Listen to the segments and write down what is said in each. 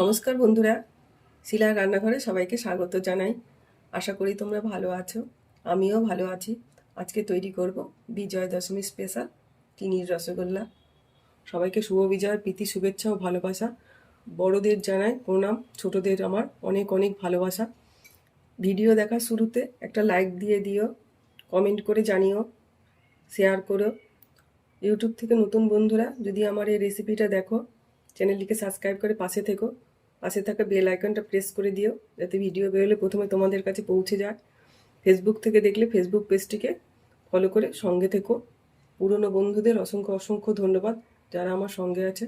নমস্কার বন্ধুরা। শিলার রান্নাঘরে সবাইকে স্বাগত জানাই। আশা করি তোমরা ভালো আছো, আমিও ভালো আছি। আজকে তৈরি করব বিজয় দশমী স্পেশাল চিনির রসগোল্লা। সবাইকে শুভ বিজয়, প্রীতি, শুভেচ্ছা ও ভালোবাসা। বড়দের জানাই প্রণাম, ছোটদের আমার অনেক অনেক ভালোবাসা। ভিডিও দেখার শুরুতে একটা লাইক দিয়ে দিও কমেন্ট করে জানিও শেয়ার করো। ইউটিউব থেকে নতুন বন্ধুরা, যদি আমার এই রেসিপিটা দেখো চ্যানেলটিকে সাবস্ক্রাইব করে পাশে থেকো। পাশে থাকা বেল আইকনটা প্রেস করে দিও। যাতে ভিডিও বেরোলে প্রথমে তোমাদের কাছে পৌঁছে যায়। ফেসবুক থেকে দেখলে ফেসবুক পেজটিকে ফলো করে সঙ্গে থেকো। পুরনো বন্ধুদের অসংখ্য অসংখ্য ধন্যবাদ যারা আমার সঙ্গে আছে।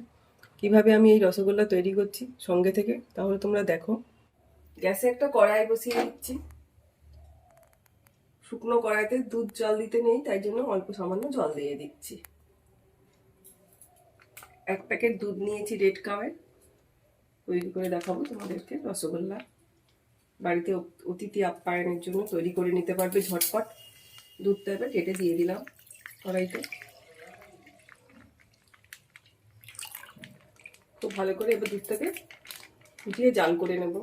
কীভাবে আমি এই রসগোল্লা তৈরি করছি সঙ্গে থেকে, তাহলে তোমরা দেখো। গ্যাসে একটা কড়াই বসিয়ে দিচ্ছি। শুকনো কড়াইতে দুধ জল দিতে নেই, তাই জন্য অল্প সামান্য জল দিয়ে দিচ্ছি। এক প্যাকেট দুধ নিয়েছি রেড কাওয়ে তৈরি করে দেখাবো তোমাদেরকে, রসগোল্লা। বাড়িতে অতিথি আপ্যায়নের জন্য তৈরি করে নিতে পারবে ঝটপট। দুধটা এবার কেটে দিয়ে দিলাম কড়াইতে। খুব ভালো করে এবার দুধটাকে ফুটিয়ে জাল করে নেব।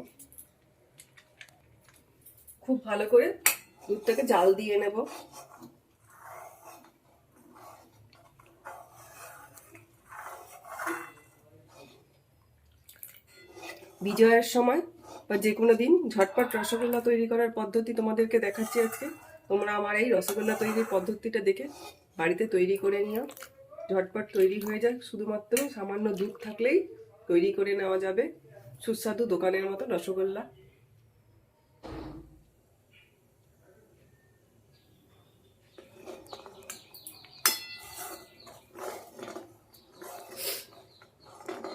খুব ভালো করে দুধটাকে জাল দিয়ে নেব। বিজয়ের সময় বা যে কোনো দিন ঝটপট রসগোল্লা তৈরি করার পদ্ধতি তোমাদেরকে দেখাচ্ছি আজকে। তোমরা আমার এই রসগোল্লা তৈরির পদ্ধতিটা দেখে বাড়িতে তৈরি করে নিও। ঝটপট তৈরি হয়ে যায় শুধুমাত্র সামান্য দুধ থাকলেই তৈরি করে নেওয়া যাবে। সুস্বাদু দোকানের মতো রসগোল্লা।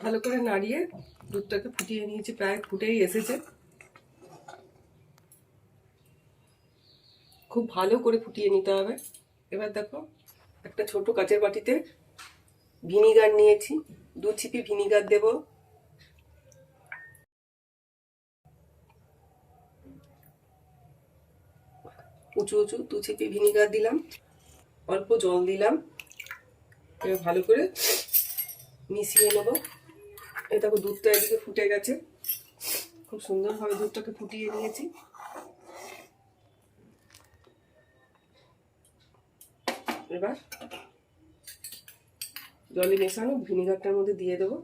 ভালো করে নাড়িয়ে দুধটাকে ফুটিয়ে নিয়েছি, প্রায় ফুটেই এসেছে। খুব ভালো করে ফুটিয়ে নিতে হবে। এবার দেখো, একটা ছোট কাচের বাটিতে ভিনিগার নিয়েছি। দু ছিপি ভিনিগার দেব। উঁচু উঁচু দু ছিপি ভিনিগার দিলাম। অল্প জল দিলাম। এবার ভালো করে মিশিয়ে নেব। এই দেখো দুধটা এদিকে ফুটে গেছে। খুব সুন্দরভাবে দুধটাকে ফুটিয়ে নিয়েছি। এবার জলে মেশানো ভিনিগারটার মধ্যে দিয়ে দেবো।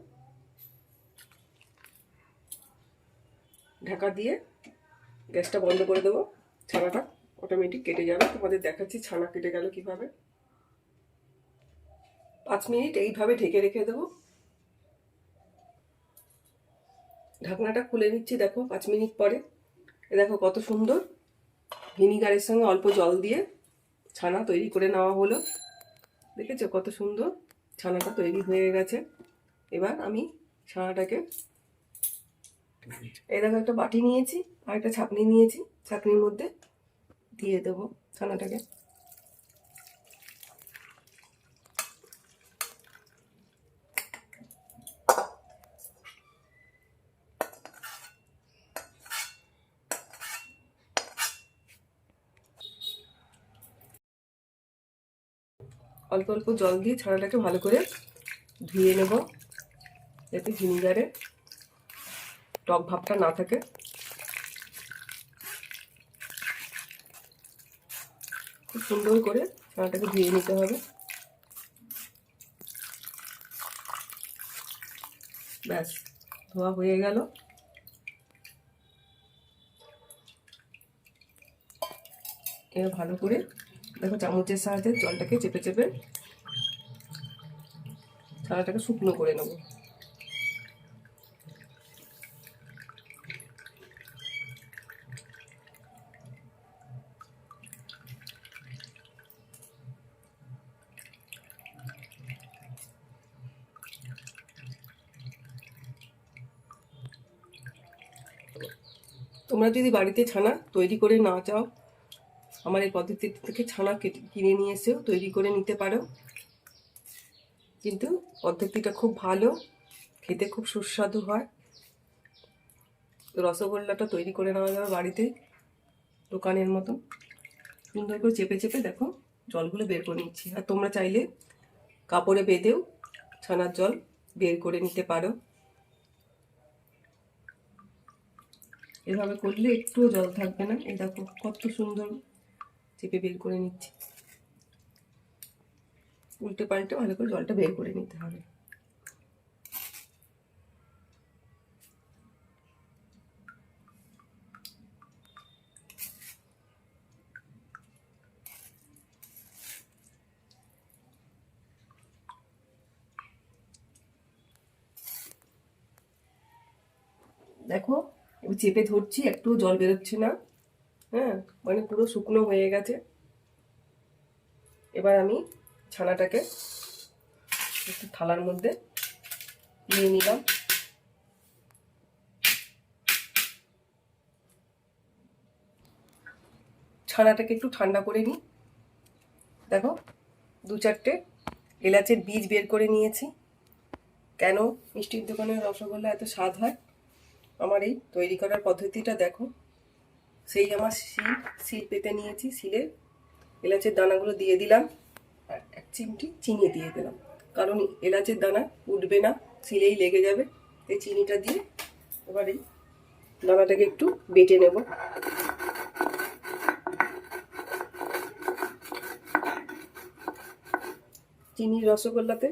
ঢাকা দিয়ে গ্যাসটা বন্ধ করে দেবো। ছানাটা অটোমেটিক কেটে যাবে। তোমাদের দেখাচ্ছি ছানা কেটে গেল কীভাবে। পাঁচ মিনিট এইভাবে ঢেকে রেখে দেবো। ঢাকনাটা খুলে নিচ্ছি, দেখো, পাঁচ মিনিট পরে। এ দেখো কত সুন্দর ভিনিগারের সঙ্গে অল্প জল দিয়ে ছানা তৈরি করে নেওয়া হলো। দেখেছ কত সুন্দর ছানাটা তৈরি হয়ে গেছে। এবার আমি ছানাটাকে এই দেখো একটা বাটি নিয়েছি আর একটা ছাকনি নিয়েছি। ছাকনির মধ্যে দিয়ে দেবো ছানাটাকে। অল্প অল্প জল দিয়ে ছানাটাকে ভালো করে ধুয়ে নেব যাতে ভিনিগারে টক ভাবটা না থাকে। খুব সুন্দর করে ছানাটাকে ধুয়ে নিতে হবে। ব্যাস, ধোয়া হয়ে গেল। এবার ভালো করে দেখো চামচের সাহায্যে জলটাকে চেপে চেপে ছানাটাকে শুকনো করে নেব। তোমরা যদি বাড়িতে ছানা তৈরি করে না চাও আমার এই পদ্ধতি থেকে ছানা কিনে নিয়ে এসেও তৈরি করে নিতে পারো। কিন্তু পদ্ধতিটা খুব ভালো, খেতে খুব সুস্বাদু হয়। রসগোল্লাটা তৈরি করে নেওয়া যাবে বাড়িতে, দোকানের মতো সুন্দর করে চেপে চেপে দেখো, জলগুলো বের করে নিচ্ছি। আর তোমরা চাইলে কাপড়ে বেঁধেও ছানার জল বের করে নিতে পারো। এভাবে করলে একটুও জল থাকবে না। এই দেখো, কত সুন্দর চেপে বের করে নিচ্ছি। উল্টে পাল্টে ভালো করে জলটা বের করে নিতে হবে। দেখো চেপে ধরছি একটু জল বেরোচ্ছে না। হ্যাঁ মানে পুরো শুকনো হয়ে গেছে। এবার আমি ছানাটাকে একটু থালার মধ্যে নিয়ে নিলাম। ছানাটাকে একটু ঠান্ডা করে নিই। দেখো, দু চারটে এলাচের বীজ বের করে নিয়েছি। কেন মিষ্টির দোকানের রসগোল্লা এত স্বাদ হয়? আমার এই তৈরি করার পদ্ধতিটা দেখো। সেই আমার শিল শিল পেতে নিয়েছি, শিলে এলাচের দানাগুলো দিয়ে দিলাম আর এক চিমটি চিনি দিয়ে দিলাম। কারণ এলাচের দানা উঠবে না, শিলেই লেগে যাবে। এই চিনিটা দিয়ে এবার এই দানাটাকে একটু বেটে নেব। চিনির রসগোল্লাতে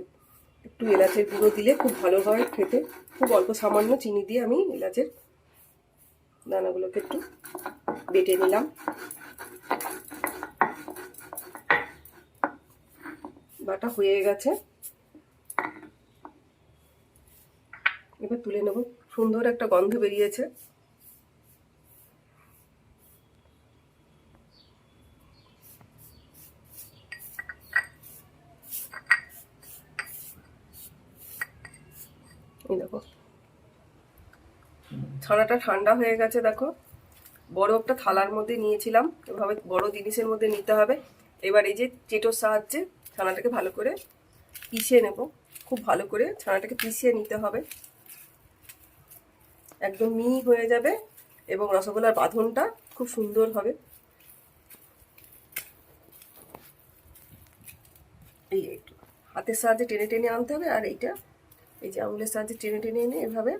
একটু এলাচের গুঁড়ো দিলে খুব ভালো হয় খেতে। খুব অল্প সামান্য চিনি দিয়ে আমি এলাচের দানাগুলোকে একটু বেটে নিলাম। বাটা হয়ে গেছে। এবার তুলে নেব। সুন্দর একটা গন্ধ বেরিয়েছে। ছানাটা ঠান্ডা হয়ে গেছে, দেখো। বড় একটা থালার মধ্যে নিয়েছিলাম। এভাবে বড় জিনিসের মধ্যে নিতে হবে। এবার এই যে চেটোর সাহায্যে ছানাটাকে ভালো করে পিষিয়ে নেব। খুব ভালো করে ছানাটাকে পিষিয়ে নিতে হবে। একদম মিহি হয়ে যাবে এবং রসগোল্লার বাঁধনটা খুব সুন্দর হবে। এই একটু হাতের সাহায্যে টেনে টেনে আনতে হবে আর এইটা, এই যে আঙুলের সাহায্যে টেনে টেনে এনে এভাবে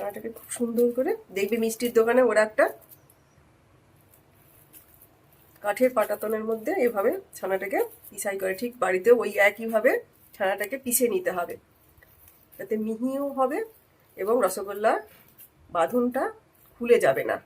ছানাটাকে খুব সুন্দর করে দেখবে মিষ্টির দোকানে ওরা একটা কাঠের পাটাতনের মধ্যে এভাবে ছানাটাকে পিসাই করে। ঠিক বাড়িতে ওই একইভাবে ছানাটাকে পিষে নিতে হবে। তাতে মিহিও হবে এবং রসগোল্লার বাঁধনটা খুলে যাবে না।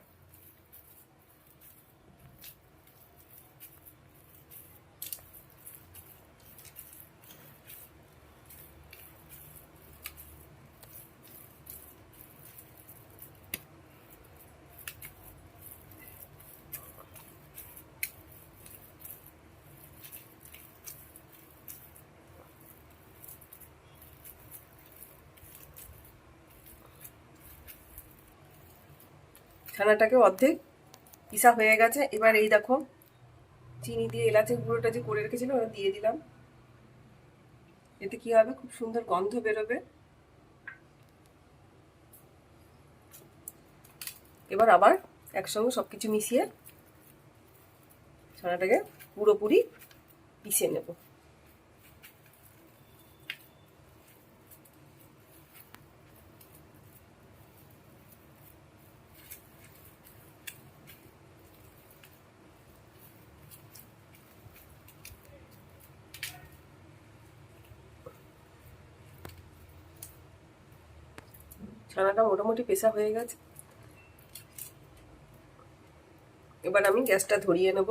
ছানাটাকে অর্ধেক পিসা হয়ে গেছে। এবার এই দেখো, চিনি দিয়ে এলাচের গুঁড়োটা যে করে রেখেছিলাম ওটা দিয়ে দিলাম। এতে কি হবে? খুব সুন্দর গন্ধ বেরোবে। এবার আবার একসঙ্গে সব কিছু মিশিয়ে ছানাটাকে পুরোপুরি পিষে নেব। ছানাটা মোটামুটি পেশা হয়ে গেছে। এবার আমি গ্যাসটা ধরিয়ে নেব।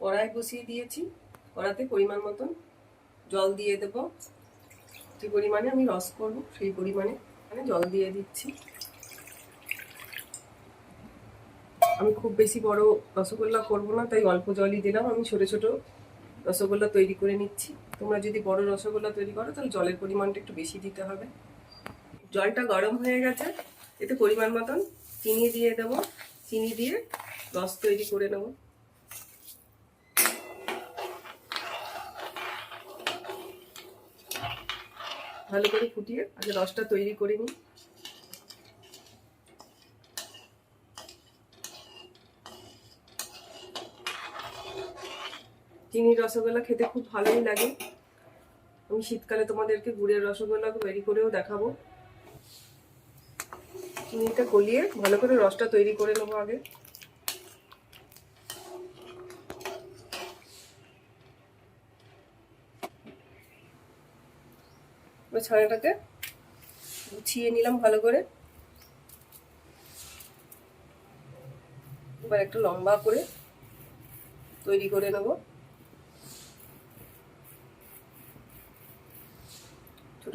কড়াই বসিয়ে দিয়েছি। কড়াতে পরিমাণ মতন জল দিয়ে দেব। যে পরিমাণে আমি রস করব, সেই পরিমাণে মানে জল দিয়ে দিচ্ছি। আমি খুব বেশি বড় রসগোল্লা করব না, তাই অল্প জলই দিলাম। আমি ছোট ছোট রসগোল্লা তৈরি করে নিচ্ছি। তোমরা যদি বড় রসগোল্লা তৈরি করো, তাহলে জলের পরিমাণটা একটু বেশি দিতে হবে। জলটা গরম হয়ে গেছে, এতে পরিমাণ মতন চিনি দিয়ে দেবো। চিনি দিয়ে রস তৈরি করে নেব। ভালো করে ফুটিয়ে আগে রসটা তৈরি করে নিই। চিনির রসগোল্লা খেতে খুব ভালোই লাগে। আমি শীতকালে তোমাদেরকে গুড়ের রসগোল্লা তৈরি করেও দেখাবো। চিনিটা গলিয়ে ভালো করে রসটা তৈরি করে নেব আগে। ছানাটাকে গুছিয়ে নিলাম ভালো করে। এবার একটু লম্বা করে তৈরি করে নেব।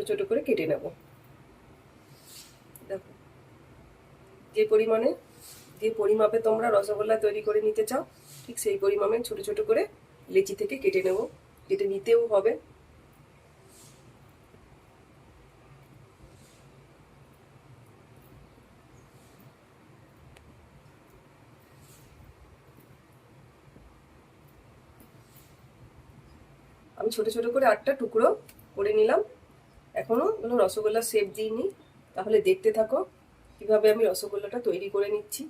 ছোট করে কেটে নেব। দেখো। যে পরিমাণে, যে পরিমাপে তোমরা রসগোল্লা তৈরি করে নিতে চাও, ঠিক সেই পরিমাণে ছোট ছোট করে লেচি থেকে কেটে নেব। কেটে নিতেও হবে। আমি ছোট ছোট করে আটটা টুকরো করে নিলাম। এখনও কোনো রসগোল্লার শেপ দিইনি। তাহলে দেখতে থাকো কীভাবে আমি রসগোল্লাটা তৈরি করে নিচ্ছি।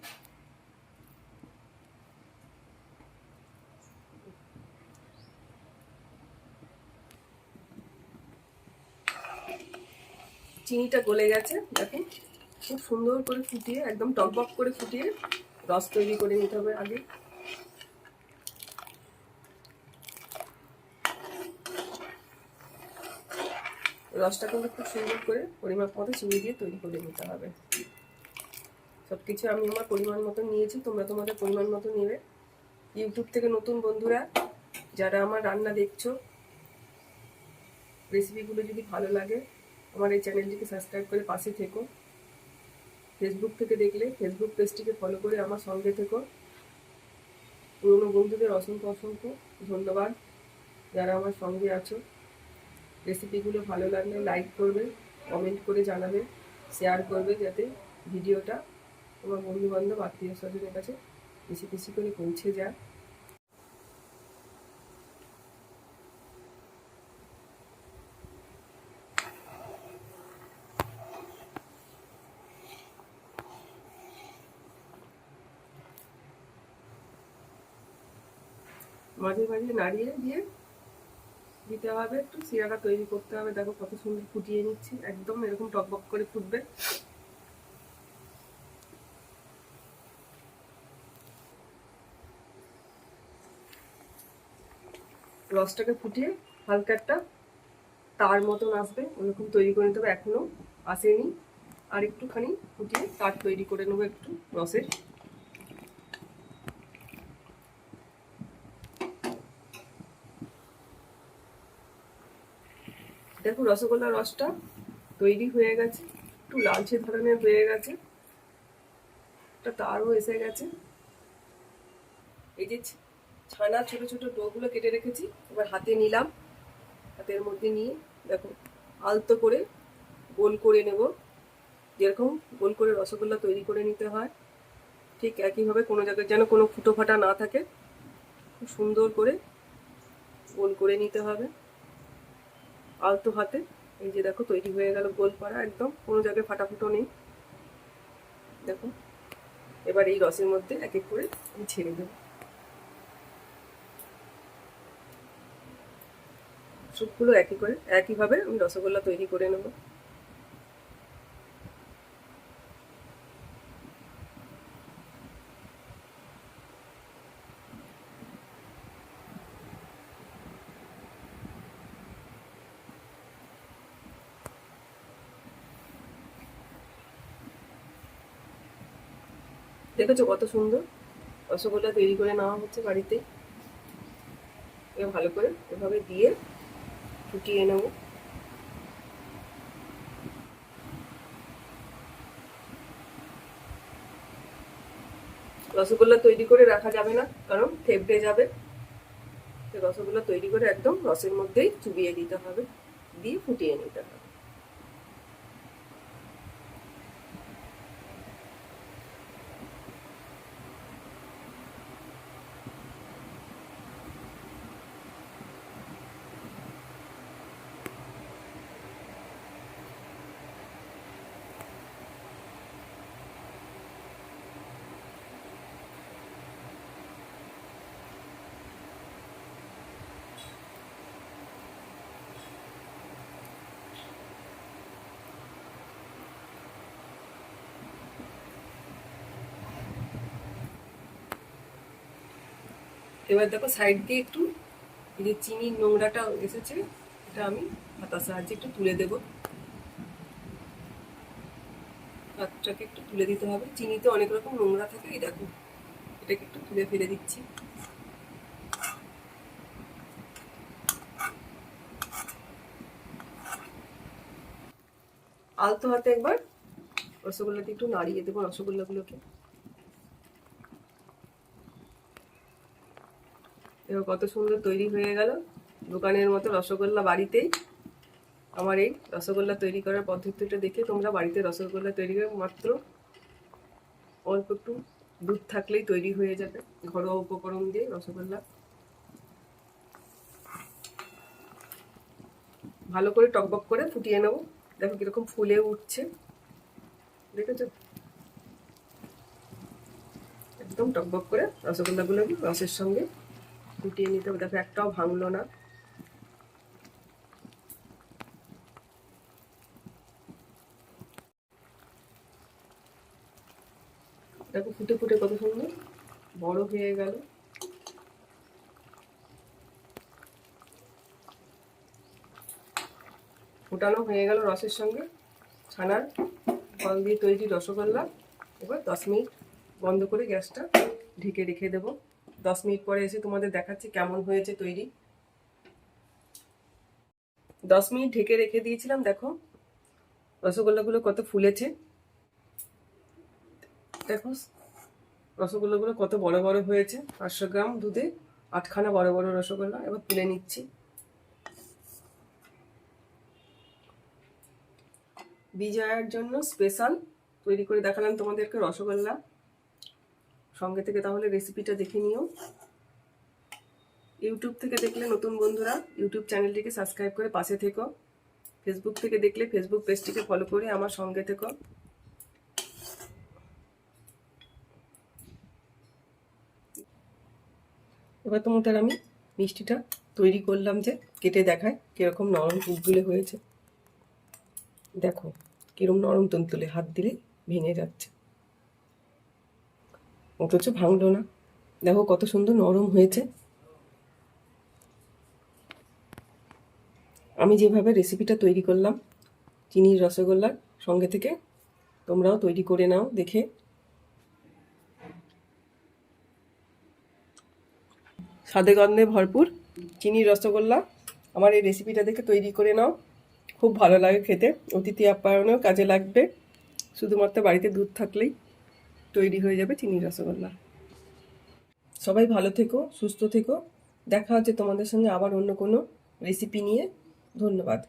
চিনিটা গলে গেছে দেখুন খুব সুন্দর করে ফুটিয়ে, একদম টকবক করে ফুটিয়ে রস তৈরি করে নিতে হবে আগে। রসটা কিন্তু খুব সুন্দর করে পরিমাপ মতো চিনি দিয়ে তৈরি করে নিতে হবে। সব কিছু আমি আমার পরিমাণ মতো নিয়েছি, তোমরা তোমাদের পরিমাণ মতো নেবে। ইউটিউব থেকে নতুন বন্ধুরা, যারা আমার রান্না দেখছ রেসিপিগুলো যদি ভালো লাগে, আমার এই চ্যানেলটিকে সাবস্ক্রাইব করে পাশে থেকো। ফেসবুক থেকে দেখলে ফেসবুক পেজটিকে ফলো করে আমার সঙ্গে থেকো। পুরনো বন্ধুদের অসংখ্য অসংখ্য ধন্যবাদ, যারা আমার সঙ্গে আছো। রেসিপিগুলো ভালো লাগলে লাইক করবে কমেন্ট করে জানাবে শেয়ার করবে যাতে ভিডিওটা তোমার বন্ধু বান্ধব আত্মীয় স্বজনের কাছে বেশি বেশি করে পৌঁছে যায়। মাঝে মাঝে নাড়িয়ে দিয়ে দিতে হবে, একটু শিরাটা তৈরি করতে হবে। দেখো কত সুন্দর ফুটিয়ে নিচ্ছি, একদম এরকম টকবক করে ফুটবে। রসটাকে ফুটিয়ে হালকা একটা তার মতন আসবে, ওরকম তৈরি করে নিতে হবে, এখনও আসেনি। আর একটুখানি ফুটিয়ে তার তৈরি করে নেব একটু রসের। দেখো রসগোল্লার রসটা তৈরি হয়ে গেছে, একটু লালচে ধরনের হয়ে গেছে। একটা তারও এসে গেছে। এই যে ছানা, ছোট ছোট ডোগুলো কেটে রেখেছি, এবার হাতে নিলাম। হাতের মধ্যে নিয়ে দেখো, আলতো করে গোল করে নেব। যেরকম গোল করে রসগোল্লা তৈরি করে নিতে হয়, ঠিক একইভাবে কোনো জায়গায় যেন কোনো ফুটো ফাটা না থাকে, খুব সুন্দর করে গোল করে নিতে হবে। আলতো হাতে। এই যে দেখো, তৈরি হয়ে গেল গোল করা একদম। কোনো জায়গায় ফাটাফুটো নেই। দেখো, এবার এই রসের মধ্যে এক এক করে আমি ছেড়ে দেব। সবগুলো একই করে, একইভাবে আমি রসগোল্লা তৈরি করে নেব। দেখেছ কত সুন্দর? রসগোল্লা তৈরি করে নেওয়া হচ্ছে এবার ভালো করে এভাবে দিয়ে ফুটিয়ে নেব। রসগোল্লা তৈরি করে রাখা যাবে না, কারণ থেবড়ে যাবে। রসগোল্লা তৈরি করে একদম রসের মধ্যেই চুবিয়ে দিতে হবে, দিয়ে ফুটিয়ে নিতে হবে। এবার দেখো সাইড দিয়ে একটু এই যে চিনির নোংরাটা এসেছে, এটা আমি হাতার সাহায্যে একটু তুলে দেব। হাতটাকে একটু তুলে দিতে হবে। চিনিতে অনেক রকম নোংরা থাকে, এই দেখো, এটাকে একটু তুলে ফেলে দিচ্ছি। আলতো হাতে একবার রসগোল্লাকে একটু নাড়িয়ে দেবো রসগোল্লাগুলোকে। দেখো কত সুন্দর তৈরি হয়ে গেল। দোকানের মতো রসগোল্লা বাড়িতেই। আমার এই রসগোল্লা তৈরি করার পদ্ধতিটা দেখে তোমরা বাড়িতে রসগোল্লা তৈরি করে মাত্র অল্প একটু দুধ থাকলেই তৈরি হয়ে যাবে। ঘরোয়া উপকরণ দিয়ে রসগোল্লা। ভালো করে টকবক করে ফুটিয়ে নেব। দেখো কীরকম ফুলে উঠছে। দেখেছ? একদম টকবক করে রসগোল্লাগুলো রসের সঙ্গে ফুটিয়ে নিতে হবে। দেখো, একটাও ভাঙলো না। দেখো, ফুটে ফুটে কত সুন্দর। বড় হয়ে গেল। ফোটানো হয়ে গেল রসের সঙ্গে। ছানার ফল দিয়ে তৈরি রসগোল্লা। এবার দশ মিনিট বন্ধ করে গ্যাসটা ঢেকে রেখে দেবো। দশ মিনিট পরে এসে তোমাদের দেখাচ্ছি কেমন হয়েছে তৈরি। দশ মিনিট ঢেকে রেখে দিয়েছিলাম, দেখো। রসগোল্লাগুলো কত ফুলেছে। দেখো, রসগোল্লাগুলো কত বড় বড় হয়েছে। পাঁচশো গ্রাম দুধে আটখানা বড় বড় রসগোল্লা, এবার তুলে নিচ্ছি। বিজয়ার জন্য স্পেশাল তৈরি করে দেখালাম তোমাদেরকে রসগোল্লা। সঙ্গে থেকে তাহলে রেসিপিটা দেখে নিও। ইউটিউব থেকে দেখলে নতুন বন্ধুরা ইউটিউব চ্যানেলটিকে সাবস্ক্রাইব করে পাশে থেকো। ফেসবুক থেকে দেখলে ফেসবুক পেজটিকে ফলো করে আমার সঙ্গে থেকো। এবার তোমাদের আমি মিষ্টিটা তৈরি করলাম যে কেটে দেখায় কীরকম নরম তুলতুলে হয়েছে। দেখো কিরম নরম তুলতুলে, হাত দিলে ভেঙে যাচ্ছে। অথচ ভাঙলো না। দেখো কত সুন্দর নরম হয়েছে। আমি যেভাবে রেসিপিটা তৈরি করলাম, চিনির রসগোল্লার সঙ্গে থেকে, তোমরাও তৈরি করে নাও দেখে। স্বাদে গন্ধে ভরপুর চিনির রসগোল্লা। আমার এই রেসিপিটা দেখে তৈরি করে নাও। খুব ভালো লাগে খেতে। অতিথি আপ্যায়নেও কাজে লাগবে। শুধুমাত্র বাড়িতে দুধ থাকলেই। তৈরি হয়ে যাবে চিনি রসগোল্লা। সবাই ভালো থেকো, সুস্থ থেকো। দেখা হচ্ছে তোমাদের সঙ্গে আবার অন্য কোনো রেসিপি নিয়ে। ধন্যবাদ।